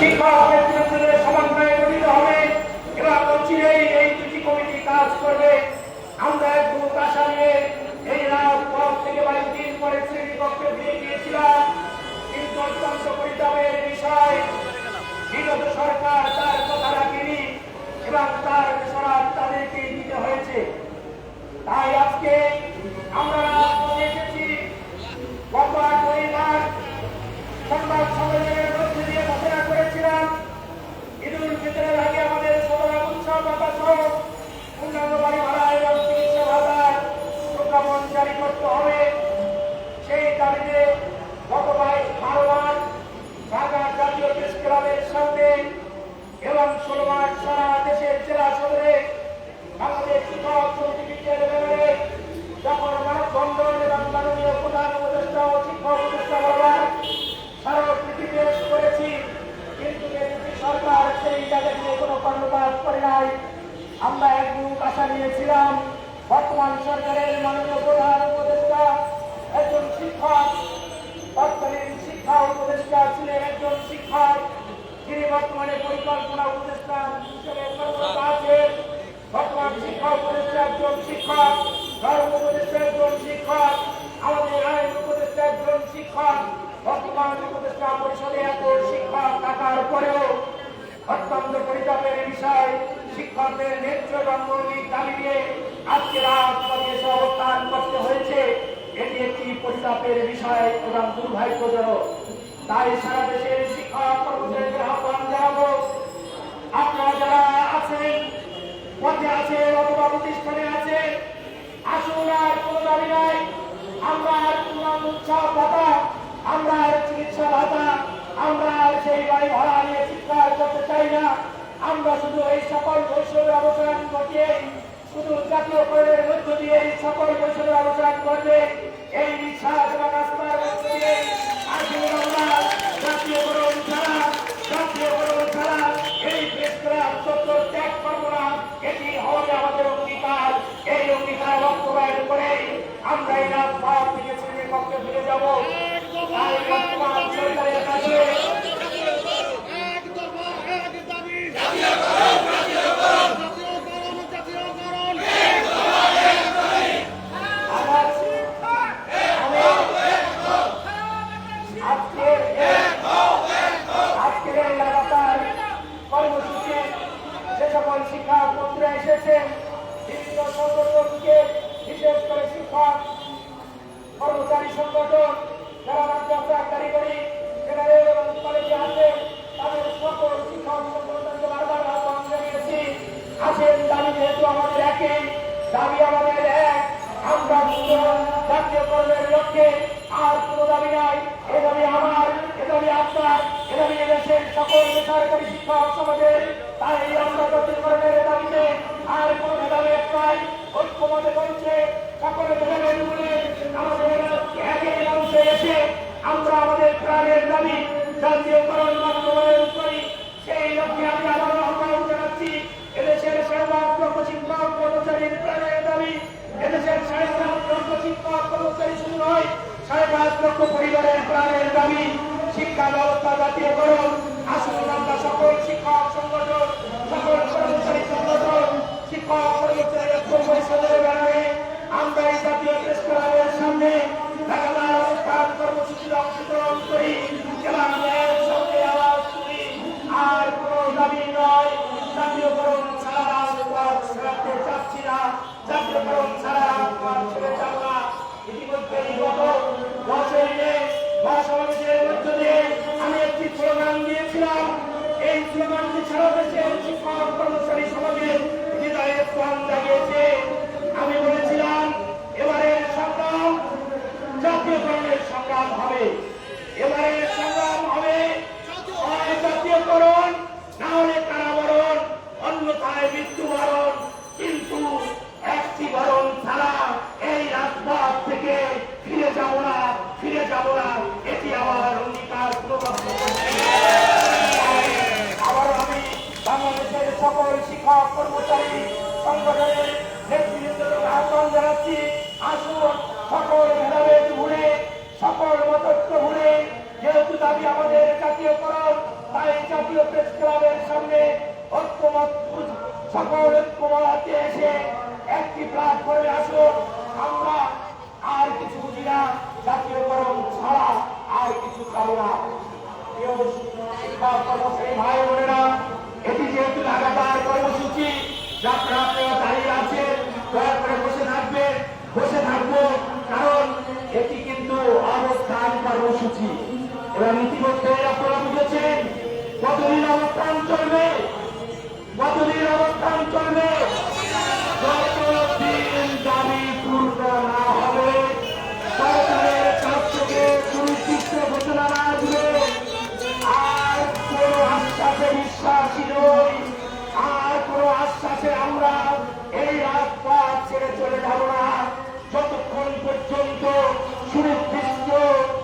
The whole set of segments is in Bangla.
শিক্ষক নেতৃত্বের সমন্বয়ে গঠিত হবে এবং অচিরেই এই দুটি কমিটি কাজ করবে আমরা এক বুক আশা এই রাজপথ থেকে বাইশ দিন পরে শ্রেণীকক্ষে ফিরে গিয়েছিলাম কিন্তু অত্যন্ত পরিতাপের বিষয়, বিগত সরকার তার কথা রাখেনি এবং তার সরাব তাদেরকে দিতে হয়েছে তাই আজকে আমরা রাজপথে এসেছি গত আটই মার্চ সংবাদ সম্মেলনের মধ্যে দিয়ে ঘোষণা করেছিলাম ঈদুল ফিতরের আগে আমাদের সদরা উৎসব ভাতা সহ অন্যান্য বাড়ি ভাড়া এবং চিকিৎসা ভাতার প্রজ্ঞাপন সেই দাবিতে গত বাইশ বারো মার্চ ঢাকা এবং ষোলো মার্চ সারা দেশের জেলা সদরে বাংলাদেশ শিক্ষক ব্যাপারে যখন মানববন্ধন এবং মাননীয় প্রধান উপদেষ্টা ও শিক্ষক উপদেষ্টা বরাবর স্মারকলিপি পেশ করেছি কিন্তু বিজেপি সরকার সেই জায়গা নিয়ে কোনো কর্ণপাত করে নাই আমরা এক বুক আশা নিয়েছিলাম বর্তমান সরকারের মাননীয় প্রধান উপদেষ্টা একজন শিক্ষক তৎকালীন শিক্ষা উপদেষ্টা ছিলেন একজন শিক্ষক যিনি বর্তমানে পরিকল্পনা উপদেষ্টা হিসেবে কর্মরত আছেন বর্তমান শিক্ষা উপদেষ্টা একজন শিক্ষক ধর্ম উপদেষ্টা একজন শিক্ষক আমাদের আইন উপদেষ্টা একজন শিক্ষক বর্তমান উপদেষ্টা পরিষদে থাকার পরেও অত্যন্ত পরিতাপের বিষয়, শিক্ষকদের ন্যায্য এবং মৌলিক দাবি নিয়ে আজকে করতে হয়েছে। এটি একটি পরিতাপের বিষয় এবং দুর্ভাগ্যজনক। তাই সারা দেশের শিক্ষক কর্মচারীদের জানাব। আপনারা যারা আছেন, পথে আছে অথবা প্রতিষ্ঠানে আছে আসুন আর কোনো দাবি নাই। আমরা উৎসব ভাতা আমরা চিকিৎসা আমরা সেই বাড়ি ভাড়া নিয়ে চিৎকার করতে আমরা শুধু এই সকল বৈষম্যের অবসান ঘটিয়ে, শুধু জাতীয় করের মধ্য এই সকল বৈষম্যের অবসান করবে এই বিশ্বাস এবং আস্থার মধ্য দিয়ে আমরা জাতীয়করণ আমরা এই রাজপথ থেকে পক্ষে ফিরে যাব। সরকারের কাছে এক দফা এক দাবি জাতীয়করণ জাতীয়করণ জাতীয়করণ আমার আমি আজকের আজকের এই লাগাতার কর্মসূচি যে সকল শিক্ষক বন্ধুরা এসেছেন বিভিন্ন সংগঠনকে বিশেষ করে শিক্ষক কর্মচারী সংগঠন, যারা মাদ্রাসা কারিগরি জেনারেল এবং কলেজে আছে তাদের সকল শিক্ষক সংগঠনকে বারবার আহ্বান জানিয়েছি। এক। আমরা জাতীয় কর্মের লক্ষ্যে আর কোনো দাবি নাই, এ দাবি আমার। দাবি আপনার এ দাবি দেশের সকল বেসরকারি শিক্ষক সমাজের, তাই আমরা কর্মের দাবিতে আর কোনো ভেদাভেদ নাই ঐক্যমতে বলছে সকলে ভেদাভেদ বলে আমাদের একই মঞ্চে এসে আমরা আমাদের প্রাণের দাবি জাতীয়করণ বাস্তবায়ন করি। সেই লক্ষ্যে আমি আবার আহ্বান জানাচ্ছি, এদেশের পাঁচ লক্ষ শিক্ষক কর্মচারীর প্রাণের দাবি, এদেশের সাড়ে পাঁচ লক্ষ শিক্ষক কর্মচারী শুধু নয় সাড়ে পাঁচ লক্ষ পরিবারের প্রাণের দাবি। শিক্ষা ব্যবস্থা জাতীয়করণ যাব না ফিরে যাব না। এটি আমার অঙ্গীকার আবার আমি বাংলাদেশের সকল শিক্ষক, কর্মচারী, সংগঠনের নেতৃত্বের আহ্বান জানাচ্ছি, আসুন সকল ভাই বোনেরা এটি যেহেতু লাগাতার কর্মসূচি যাত্রা আপনারা দাঁড়িয়ে আছেন দয়া করে বসে থাকবেন বসে থাকব কারণ এটি কিন্তু অবস্থান কর্মসূচি এবং ইতিমধ্যে আপনারা বিশ্বাসী নই আর কোন আশ্বাসে আমরা এই রাজপথ ছেড়ে চলে যাব না। যতক্ষণ পর্যন্ত সুনির্দিষ্ট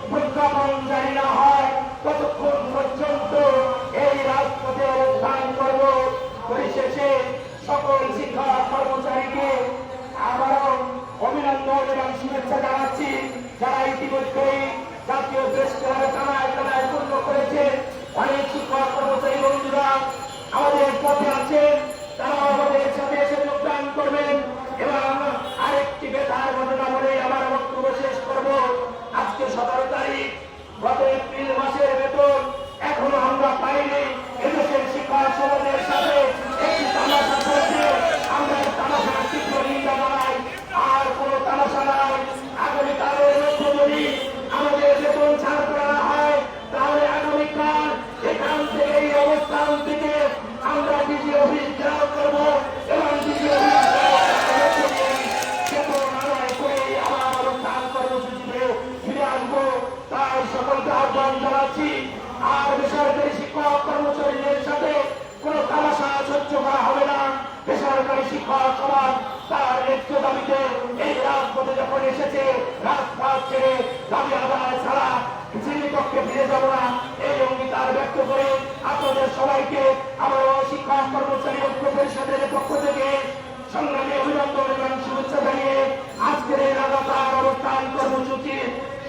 প্রজ্ঞাপন জারি না হয়, ততক্ষণ পর্যন্ত এই রাজপথে অবস্থান করব। পরিশেষে সকল শিক্ষা কর্মচারীকে আবারও অভিনন্দন এবং শুভেচ্ছা জানাচ্ছি যারা ইতিমধ্যেই জাতীয় প্রেস ক্লাবে কানায় কানায় পূর্ণ করেছে অনেক শিক্ষক কর্মচারী বন্ধুরা আমাদের পথে আছেন তারা আমাদের সাথে এসে যোগদান করবেন এবং আরেকটি বেতার ঘটনা বলে আমার বক্তব্য শেষ করব আজকে সতেরো তারিখ গত এপ্রিল মাসের বেতন এখনও আমরা পাইনি এদেশের শিক্ষক সমাজের সাথে একটি তামাশা চলছে আমরা এই তামাশার তীব্র নিন্দা জানাই আর কোন তামাশা নাই আগামীকালের লক্ষ্য যদি আমাদের বেতন ছাড় করা না হয় তাহলে আগামীকাল এখান থেকে এই অবস্থান থেকে আমরা ডিজি অফিস ঘেরাও করব এবং ডিজি অফিস ঘেরাও করে বেতন আদায় করে আবার অবস্থান কর্মসূচিতে ফিরে আসব তাই সকলকে আহ্বান আর বেসরকারি শিক্ষক কর্মচারীদের সাথে কোনো তামাশা সহ্য করা হবে না। বেসরকারি শিক্ষক সমাজ তার ন্যায্য দাবিতে এই রাজপথে যখন এসেছে, রাজপথ ছেড়ে দাবি আদায় ছাড়া শ্রেণীকক্ষে ফিরে যাব না। এই অঙ্গীকার ব্যক্ত করে আপনাদের সবাইকে আমার শিক্ষক কর্মচারী ঐক্য পরিষদের পক্ষ থেকে সংগ্রামী অভিনন্দন এবং শুভেচ্ছা জানিয়ে আজকের এই লাগাতার অবস্থান কর্মসূচির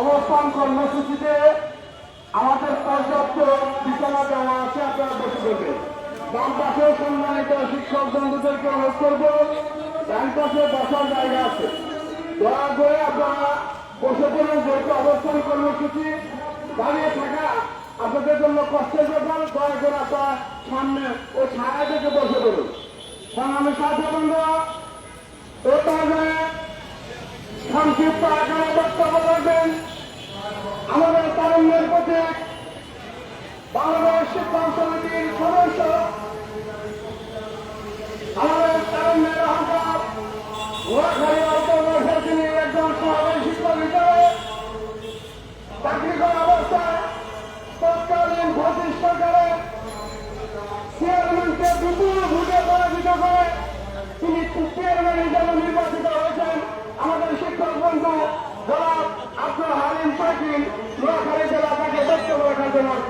অবস্থান কর্মসূচিতে আমাদের পর্যাপ্ত ঠিকানা দেওয়া আছে, আপনারা বসে দেবেন বাম পাশে সম্মানিত শিক্ষক বন্ধুদেরকে অনুরোধ করব, ডান পাশে বসার জায়গা আছে। দয়া করে আপনারা বসে পড়ুন, যেহেতু অবস্থান কর্মসূচি দাঁড়িয়ে থাকা আপনাদের জন্য কষ্টের ব্যাপার, দয়া করে আপনারা সামনে ও ছায়া থেকে বসে পড়ুন। সংগ্রামী সাথে বন্ধুরা, এ সংক্ষিপ্ত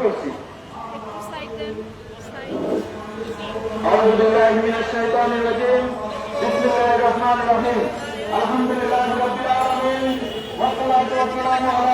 করছি Slide them. Slide. أعوذ بالله من الشيطان الرجيم بسم الله الرحمن الرحيم الحمد لله رب العالمين والصلاة والسلام على